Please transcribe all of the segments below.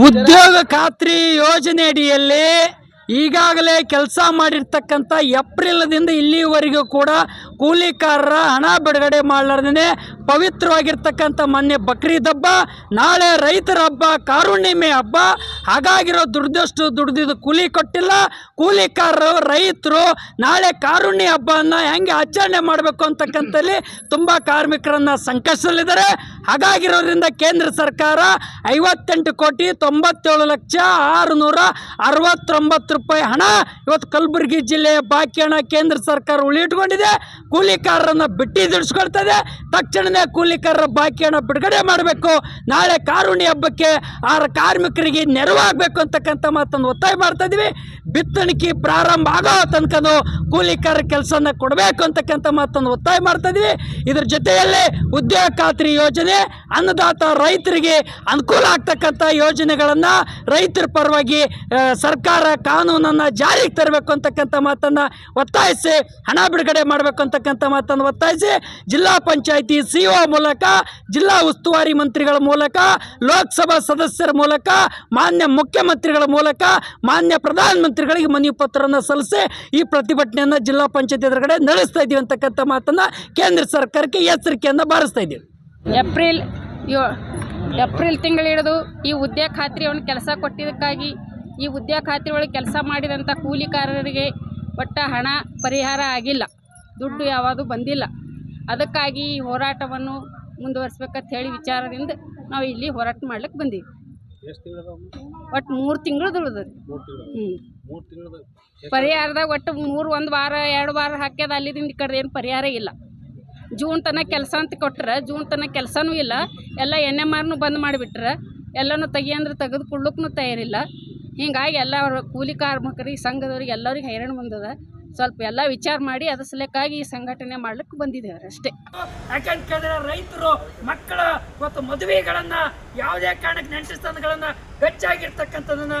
ಉದ್ಯೋಗ ಖಾತ್ರಿ ಯೋಜನೆ ಅಡಿಯಲ್ಲಿ ಈಗಾಗಲೇ ಕೆಲಸ ಮಾಡಿರ್ತಕ್ಕಂಥ ಏಪ್ರಿಲ್ದಿಂದ ಇಲ್ಲಿವರೆಗೂ ಕೂಡ ಕೂಲಿಕಾರರ ಹಣ ಬಿಡುಗಡೆ ಮಾಡಲಾರ್ದೇ ಪವಿತ್ರವಾಗಿರ್ತಕ್ಕಂಥ ಮೊನ್ನೆ ಬಕ್ರೀದ್ ಹಬ್ಬ, ನಾಳೆ ರೈತರ ಹಬ್ಬ ಕಾರುಣ್ಣಿಮೆ ಹಬ್ಬ. ಹಾಗಾಗಿರೋ ದುಡ್ದಷ್ಟು ದುಡ್ದಿದ್ದು ಕೂಲಿ ಕೊಟ್ಟಿಲ್ಲ. ಕೂಲಿಕಾರರು, ರೈತರು ನಾಳೆ ಕಾರುಣ್ಯ ಹಬ್ಬವನ್ನು ಹೆಂಗೆ ಆಚರಣೆ ಮಾಡಬೇಕು ಅಂತಕ್ಕಂಥಲ್ಲಿ ತುಂಬ ಕಾರ್ಮಿಕರನ್ನು ಸಂಕಷ್ಟದಲ್ಲಿದ್ದಾರೆ. ಹಾಗಾಗಿರೋದ್ರಿಂದ ಕೇಂದ್ರ ಸರ್ಕಾರ ಐವತ್ತೆಂಟು ಕೋಟಿ ತೊಂಬತ್ತೇಳು ಲಕ್ಷ ಆರುನೂರ ಅರವತ್ತೊಂಬತ್ತು ರೂಪಾಯಿ ಹಣ ಇವತ್ತು ಕಲಬುರಗಿ ಜಿಲ್ಲೆಯ ಬಾಕಿ ಹಣ ಕೇಂದ್ರ ಸರ್ಕಾರ ಉಳಿಟ್ಕೊಂಡಿದೆ ಕೂಲಿಕಾರರನ್ನು ಬಿಟ್ಟಿದಿಡ್ಸ್ಕೊಳ್ತದೆ ತಕ್ಷಣವೇ ಕೂಲಿಕಾರರ ಬಾಕಿ ಬಿಡುಗಡೆ ಮಾಡಬೇಕು. ನಾಳೆ ಕಾರುಣಿ ಹಬ್ಬಕ್ಕೆ ಆ ಕಾರ್ಮಿಕರಿಗೆ ನೆರವಾಗಬೇಕು ಅಂತಕ್ಕಂಥ ಮಾತನ್ನು ಒತ್ತಾಯ ಮಾಡ್ತಾ ಇದೀವಿ. ಬಿತ್ತಣಿಕೆ ಪ್ರಾರಂಭ ಆಗೋ ತನಕನೂ ಕೂಲಿಕಾರರ ಕೆಲಸನ ಕೊಡಬೇಕು ಅಂತಕ್ಕಂಥ ಮಾತನ್ನು ಒತ್ತಾಯ ಮಾಡ್ತಾ ಇದೀವಿ. ಇದ್ರ ಜೊತೆಯಲ್ಲಿ ಉದ್ಯೋಗ ಖಾತ್ರಿ ಯೋಜನೆ, ಅನ್ನದಾತ ರೈತರಿಗೆ ಅನುಕೂಲ ಆಗ್ತಕ್ಕಂಥ ಯೋಜನೆಗಳನ್ನು ರೈತರ ಪರವಾಗಿ ಸರ್ಕಾರ ಕಾನೂನನ್ನು ಜಾರಿಗೆ ತರಬೇಕು ಅಂತಕ್ಕಂಥ ಮಾತನ್ನು ಒತ್ತಾಯಿಸಿ ಹಣ ಬಿಡುಗಡೆ ಮಾಡಬೇಕು ಅಂತಕ್ಕಂಥ ಮಾತನ್ನು ಒತ್ತಾಯಿಸಿ ಜಿಲ್ಲಾ ಪಂಚಾಯಿತಿ ಸಿ ಒ ಮೂಲಕ ಜಿಲ್ಲಾ ಉಸ್ತುವಾರಿ ಮಂತ್ರಿಗಳ ಮೂಲಕ, ಲೋಕಸಭಾ ಸದಸ್ಯರ ಮೂಲಕ, ಮಾನ್ಯ ಮುಖ್ಯಮಂತ್ರಿಗಳ ಮೂಲಕ, ಮಾನ್ಯ ಪ್ರಧಾನಮಂತ್ರಿಗಳಿಗೆ ಮನವಿ ಪತ್ರವನ್ನು ಸಲ್ಲಿಸಿ ಈ ಪ್ರತಿಭಟನೆಯನ್ನು ಜಿಲ್ಲಾ ಪಂಚಾಯತ್ ಎದುರುಗಡೆ ನಡೆಸ್ತಾ ಇದ್ದೀವಿ ಅಂತಕ್ಕಂಥ ಮಾತನ್ನು ಕೇಂದ್ರ ಸರ್ಕಾರಕ್ಕೆ ಎಚ್ಚರಿಕೆಯನ್ನು ಬಾರಿಸ್ತಾ ಇದ್ದೀವಿ ಏಪ್ರಿಲ್ ಏಪ್ರಿಲ್ ತಿಂಗಳು ಹಿಡಿದು ಈ ಉದ್ಯೋಗ ಖಾತ್ರಿಯನ್ನು ಕೆಲಸ ಕೊಟ್ಟಿದ್ದಕ್ಕಾಗಿ, ಈ ಉದ್ಯೋಗ ಖಾತ್ರಿ ಒಳಗೆ ಕೆಲಸ ಮಾಡಿದಂಥ ಕೂಲಿಕಾರರಿಗೆ ಒಟ್ಟ ಹಣ ಪರಿಹಾರ ಆಗಿಲ್ಲ. ದುಡ್ಡು ಯಾವುದು ಬಂದಿಲ್ಲ. ಅದಕ್ಕಾಗಿ ಈ ಹೋರಾಟವನ್ನು ಮುಂದುವರಿಸ್ಬೇಕಂತ ಹೇಳಿ ವಿಚಾರದಿಂದ ನಾವು ಇಲ್ಲಿ ಹೋರಾಟ ಮಾಡ್ಲಿಕ್ಕೆ ಬಂದೀವಿ. ಒಟ್ಟು ಮೂರು ತಿಂಗಳು ದುಡ್ದು ಹ್ಞೂ ಪರಿಹಾರದಾಗ ಒಟ್ಟು ಮೂರು ಒಂದು ವಾರ ಎರಡು ವಾರ ಹಾಕ್ಯದ ಅಲ್ಲಿದಿಂದ ಈ ಕಡೆ ಏನು ಪರಿಹಾರ ಇಲ್ಲ. ಜೂನ್ ತನಕ ಕೆಲಸ ಅಂತ ಕೊಟ್ಟರೆ ಜೂನ್ ತನಕ ಕೆಲಸನೂ ಇಲ್ಲ. ಎಲ್ಲ ಎನ್ ಎಂ ಆರ್ನು ಬಂದ್ ಮಾಡಿಬಿಟ್ರೆ. ಎಲ್ಲನೂ ತೆಗಿ ಅಂದ್ರೆ ತೆಗೆದು ಕೊಡ್ಲಿಕ್ಕೂ ತಯಾರಿಲ್ಲ. ಹಿಂಗಾಗಿ ಎಲ್ಲ ಕೂಲಿ ಕಾರ್ಮಿಕರಿಗೆ ಸಂಘದವ್ರಿಗೆ ಎಲ್ಲರಿಗೆ ಹೈರಾಣ ಬಂದದ. ಸ್ವಲ್ಪ ಎಲ್ಲ ವಿಚಾರ ಮಾಡಿ ಅದ್ರ ಸಲಕ್ಕಾಗಿ ಈ ಸಂಘಟನೆ ಮಾಡ್ಲಿಕ್ಕೆ ಬಂದಿದ್ದೇವೆ ಅಷ್ಟೇ. ಯಾಕಂತ ಕೇಳಿದ್ರೆ ರೈತರು ಮಕ್ಕಳ ಮತ್ತು ಮದುವೆಗಳನ್ನ ಯಾವುದೇ ಕಾರಣಕ್ಕೆ ನೆಂಟಸ್ಥಾನಗಳನ್ನ ಗಚ್ಚಾಗಿರ್ತಕ್ಕಂಥದನ್ನ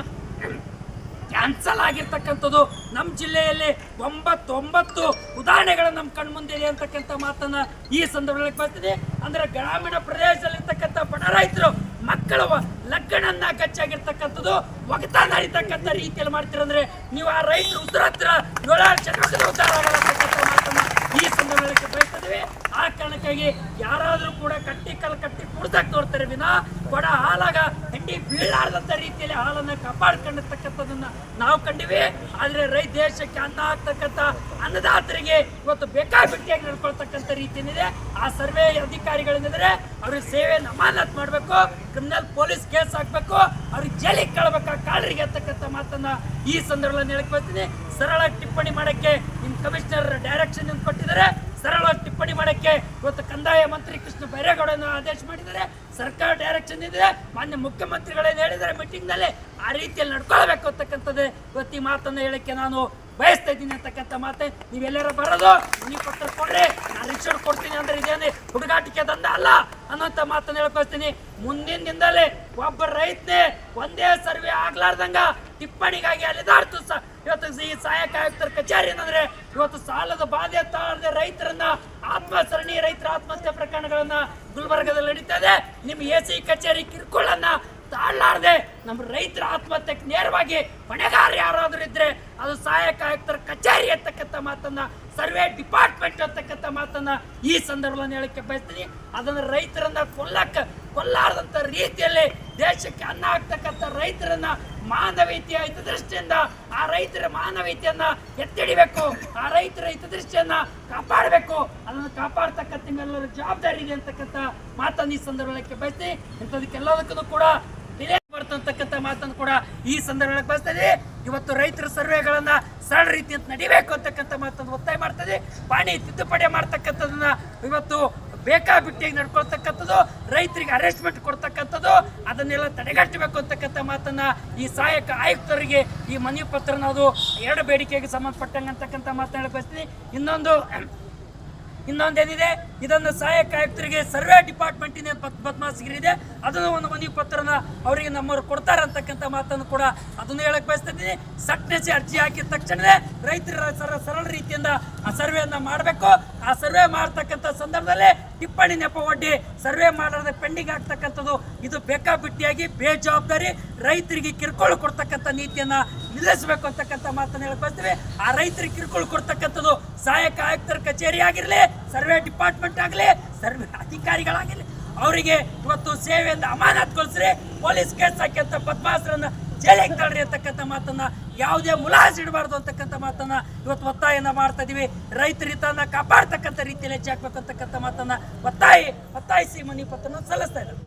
ಕ್ಯಾನ್ಸಲ್ ಆಗಿರ್ತಕ್ಕಂಥದ್ದು ನಮ್ಮ ಜಿಲ್ಲೆಯಲ್ಲಿ ಒಂಬತ್ತೊಂಬತ್ತು ಒಂಬತ್ತು ಉದಾಹರಣೆಗಳು ನಮ್ಮ ಕಣ್ಮುಂದೆ ಇದೆ ಅಂತಕ್ಕಂಥ ಮಾತನ್ನ ಈ ಸಂದರ್ಭದಲ್ಲಿ ಬರ್ತಿದೆ ಅಂದ್ರೆ ಗ್ರಾಮೀಣ ಪ್ರದೇಶದಲ್ಲಿರ್ತಕ್ಕಂಥ ಬಡ ರೈತರು ಮಕ್ಕಳ ಲಗ್ನನ್ನ ಕಚ್ಚಾಗಿರ್ತಕ್ಕಂಥದ್ದು ಒಗತಾ ನಡೀತಕ್ಕಂಥ ರೀತಿಯಲ್ಲಿ ಮಾಡ್ತೀರಂದ್ರೆ ನೀವು ಆ ರೈತರು ಉತ್ತರ ಹತ್ರ ಏಳಾರು ಚಟುವಟಿಕೆ ಉದ್ಧಾರ ಆಗಲ್ಲ ಅಂತಕ್ಕಂಥ ಮಾತನ್ನ ಈ ಸಂದರ್ಭದಲ್ಲಿ ಬಯಸ್ತೇವೆ ಕಾರಣಕ್ಕಾಗಿ ಯಾರಾದರೂ ಕೂಡ ಕಟ್ಟಿ ಕಲ್ ಕಟ್ಟಿ ಕುಡ್ಸಕ್ ನೋಡ್ತಾರೆ ವಿನ. ಕೊಡ ಹಾಲಾಗ ಹೆಂಡಿ ಬೀಳಾರದಂಥ ರೀತಿಯಲ್ಲಿ ಹಾಲನ್ನು ಕಾಪಾಡ್ಕೊಂಡಿರ್ತಕ್ಕಂಥದನ್ನ ನಾವು ಕಂಡಿವಿ. ಆದರೆ ರೈ ದೇಶಕ್ಕೆ ಅನ್ನ ಆಗ್ತಕ್ಕಂಥ ಅನ್ನದಾತರಿಗೆ ಇವತ್ತು ಬೇಕಾಬಿಟ್ಟಿಯಾಗಿ ನಡ್ಕೊಳ್ತಕ್ಕಂಥ ರೀತಿಯೇನಿದೆ ಏನಿದೆ ಆ ಸರ್ವೆ ಅಧಿಕಾರಿಗಳೇನಿದ್ರೆ ಅವ್ರಿಗೆ ಸೇವೆ ಅಮಾನತ್ ಮಾಡಬೇಕು ಕ್ರಿಮಿನಲ್ ಪೊಲೀಸ್ ಕೇಸ್ ಹಾಕ್ಬೇಕು, ಅವ್ರಿಗೆ ಜೈಲಿಗೆ ಕಳ್ಬೇಕು ಕಾಲರಿಗೆ ಅಂತಕ್ಕಂಥ ಮಾತನ್ನ ಈ ಸಂದರ್ಭದಲ್ಲಿ ಹೇಳಕ್ ಬರ್ತೀನಿ ಸರಳ ಟಿಪ್ಪಣಿ ಮಾಡಕ್ಕೆ ನಿಮ್ಮ ಕಮಿಷನರ್ ಡೈರೆಕ್ಷನ್ ಕೊಟ್ಟಿದ್ದಾರೆ. ಸರಳ ಟಿಪ್ಪಣಿ ಮಾಡಕ್ಕೆ ಇವತ್ತು ಕಂದಾಯ ಮಂತ್ರಿ ಕೃಷ್ಣ ಬೈರೇಗೌಡನ ಆದೇಶ ಮಾಡಿದ್ದಾರೆ. ಸರ್ಕಾರ ಡೈರೆಕ್ಷನ್ ಇದೆ ಮಾನ್ಯ ಮುಖ್ಯಮಂತ್ರಿಗಳೇನು ಹೇಳಿದ್ದಾರೆ? ಮೀಟಿಂಗ್ನಲ್ಲಿ ಆ ರೀತಿಯಲ್ಲಿ ನಡ್ಕೊಳ್ಬೇಕು ಅಂತಕ್ಕಂಥದ್ದೇ ಇವತ್ತು ಈ ಮಾತನ್ನು ಹೇಳಕ್ಕೆ ನಾನು ಬಯಸ್ತಾ ಇದ್ದೀನಿ ಅಂತಕ್ಕಂಥ ಮಾತೆ ನೀವೆಲ್ಲರ ಬರೋದು ನೀವು ಪತ್ರ ಕೊಡ್ರಿ ನಾನು ರಿಕ್ಷರ್ ಕೊಡ್ತೀನಿ ಅಂದ್ರೆ ಇದೇನೆ ಹುಡುಗಾಟಿಕೆ ದಂಧ ಅಲ್ಲ ಅನ್ನೋಂಥ ಮಾತನ್ನ ಹೇಳ್ಕೊಳ್ತೀನಿ ಮುಂದಿನ ದಿನದಲ್ಲಿ ಒಬ್ಬ ರೈತನೇ ಒಂದೇ ಸರ್ವೆ ಆಗ್ಲಾರ್ದಂಗ ಟಿಪ್ಪಣಿಗಾಗಿ ಅಲಿದಾಡ್ತು ಸ ಇವತ್ತು ಈ ಸಹಾಯಕ ಆಯುಕ್ತರ ಕಚೇರಿ ಏನಂದ್ರೆ ಇವತ್ತು ಸಾಲದ ಬಾಧೆ ತಾಳದೆ ರೈತರನ್ನ ಆತ್ಮಸರಣಿ ರೈತರ ಆತ್ಮಹತ್ಯೆ ಪ್ರಕರಣಗಳನ್ನ ಗುಲ್ಬರ್ಗದಲ್ಲಿ ನಡೀತಾ ಇದೆ ನಿಮ್ ಎ ಸಿ ಕಚೇರಿ ಕಿರ್ಕೊಳ್ಳನ್ನ ತಾಳ್ಲಾರ್ದೆ ನಮ್ಮ ರೈತರ ಆತ್ಮಹತ್ಯೆಗೆ ನೇರವಾಗಿ ಹೊಣೆಗಾರ ಯಾರಾದರೂ ಇದ್ದರೆ ಅದು ಸಹಾಯಕ ಆಯುಕ್ತರ ಕಚೇರಿ ಅಂತಕ್ಕಂಥ ಮಾತನ್ನ, ಸರ್ವೆ ಡಿಪಾರ್ಟ್ಮೆಂಟ್ ಅಂತಕ್ಕಂಥ ಮಾತನ್ನ ಈ ಸಂದರ್ಭದಲ್ಲಿ ಹೇಳಕ್ಕೆ ಬಯಸ್ತೀನಿ. ಅದನ್ನು ರೈತರನ್ನ ಕೊಲ್ಲಕ್ಕೆ ಕೊಲ್ಲಾರದಂಥ ರೀತಿಯಲ್ಲಿ ದೇಶಕ್ಕೆ ಅನ್ನ ಆಗ್ತಕ್ಕಂಥ ರೈತರನ್ನ ಮಾನವೀಯತೆಯ ಹಿತದೃಷ್ಟಿಯಿಂದ, ಆ ರೈತರ ಮಾನವೀಯತೆಯನ್ನ ಎತ್ತಿಡಿಬೇಕು, ಆ ರೈತರ ಹಿತದೃಷ್ಟಿಯನ್ನ ಕಾಪಾಡಬೇಕು, ಅದನ್ನು ಕಾಪಾಡ್ತಕ್ಕಂಥ ನಿಮ್ಮೆಲ್ಲರ ಜವಾಬ್ದಾರಿ ಇದೆ ಅಂತಕ್ಕಂಥ ಮಾತನ್ನು ಈ ಸಂದರ್ಭಕ್ಕೆ ಬಯಸ್ತೀನಿ. ಇಂಥದಕ್ಕೆಲ್ಲದಕ್ಕೂ ಕೂಡ ಬರ್ತಕ್ಕಂಥ ಮಾತನ್ನು ಕೂಡ ಈ ಸಂದರ್ಭದಲ್ಲಿ ಬಳಸ್ತದೆ ಇವತ್ತು ರೈತರ ಸರ್ವೆಗಳನ್ನ ಸರಳ ರೀತಿಯಿಂದ ನಡಿಬೇಕು ಅಂತಕ್ಕಂಥ ಮಾತನ್ನು ಒತ್ತಾಯ ಮಾಡ್ತದೆ ಪಾಣಿ ತಿದ್ದುಪಡಿ ಮಾಡ್ತಕ್ಕಂಥದನ್ನ ಇವತ್ತು ಬೇಕಾಬಿಟ್ಟಿಯಾಗಿ ನಡ್ಕೊಳ್ತಕ್ಕಂಥದ್ದು, ರೈತರಿಗೆ ಅರೆಸ್ಟ್ಮೆಂಟ್ ಕೊಡ್ತಕ್ಕಂಥದ್ದು, ಅದನ್ನೆಲ್ಲ ತಡೆಗಟ್ಟಬೇಕು ಅಂತಕ್ಕಂಥ ಮಾತನ್ನ ಈ ಸಹಾಯಕ ಆಯುಕ್ತರಿಗೆ ಈ ಮನವಿ ಪತ್ರನ ಅದು ಎರಡು ಬೇಡಿಕೆಗೆ ಸಂಬಂಧಪಟ್ಟಂಗೆ ಅಂತಕ್ಕಂಥ ಮಾತನಾಡಿ ಬಯಸ್ತೀನಿ. ಇನ್ನೊಂದು ಇನ್ನೊಂದೇನಿದೆ? ಇದನ್ನು ಸಹಾಯಕ ಆಯುಕ್ತರಿಗೆ ಸರ್ವೆ ಡಿಪಾರ್ಟ್ಮೆಂಟಿನ ಇದೆ ಅದನ್ನು ಒಂದು ಮನವಿ ಪತ್ರನ ಅವರಿಗೆ ನಮ್ಮವರು ಕೊಡ್ತಾರೆ ಅಂತಕ್ಕಂಥ ಮಾತನ್ನು ಕೂಡ ಅದನ್ನು ಹೇಳಕ್ ಬಯಸ್ತಾ ಇದ್ದೀನಿ ಸಟ್ನೆಸಿ ಅರ್ಜಿ ಹಾಕಿದ ತಕ್ಷಣವೇ ರೈತರ ಸರ ಸರಳ ರೀತಿಯಿಂದ ಆ ಸರ್ವೆಯನ್ನು ಮಾಡಬೇಕು. ಆ ಸರ್ವೆ ಮಾಡ್ತಕ್ಕಂಥ ಸಂದರ್ಭದಲ್ಲಿ ಟಿಪ್ಪಣಿ ನೆಪ ಒಡ್ಡಿ ಸರ್ವೆ ಮಾಡೋದ ಪೆಂಡಿಂಗ್ ಆಗ್ತಕ್ಕಂಥದ್ದು ಇದು ಬೇಕಾಬಿಟ್ಟಿಯಾಗಿ, ಬೇಜವಾಬ್ದಾರಿ, ರೈತರಿಗೆ ಕಿರುಕುಳ ಕೊಡ್ತಕ್ಕಂಥ ನೀತಿಯನ್ನ ನಿಲ್ಲಿಸಬೇಕು ಅಂತಕ್ಕಂಥ ಮಾತನ್ನು ಹೇಳಕ್ ಬಯಸ್ತೀವಿ ಆ ರೈತರಿಗೆ ಕಿರುಕುಳ ಕೊಡ್ತಕ್ಕಂಥದ್ದು ಸಹಾಯಕ ಆಯುಕ್ತರ ಕಚೇರಿ ಆಗಿರಲಿ, ಸರ್ವೆ ಡಿಪಾರ್ಟ್ಮೆಂಟ್ ಆಗಲಿ, ಸರ್ವೆ ಅಧಿಕಾರಿಗಳಾಗಿರಲಿ, ಅವರಿಗೆ ಇವತ್ತು ಸೇವೆಯಿಂದ ಅಮಾನತ್ಗೊಳಿಸ್ರಿ ಪೊಲೀಸ್ ಕೇಸ್ ಹಾಕಿಂತ ಅಂತ ಬದ್ಮಾಸರನ್ನ ಜೈಲಿಗೆ ತಳ್ರಿ ಅಂತಕ್ಕಂಥ ಮಾತನ್ನ, ಯಾವುದೇ ಮುಲಾಜ್ ಇಡಬಾರ್ದು ಅಂತಕ್ಕಂಥ ಮಾತನ್ನ ಇವತ್ತು ಒತ್ತಾಯನ ಮಾಡ್ತಾ ಇದೀವಿ. ರೈತರ ಹಿತನ ಕಾಪಾಡ್ತಕ್ಕಂಥ ರೀತಿಯಲ್ಲಿ ಹೆಚ್ಚಾಕ್ಬೇಕು ಅಂತಕ್ಕಂಥ ಮಾತನ್ನ ಒತ್ತಾಯಿ, ಒತ್ತಾಯಿಸಿ ಮನಿ ಪತ್ರನ ಸಲ್ಲಿಸ್ತಾ ಇದ್ದಾರೆ.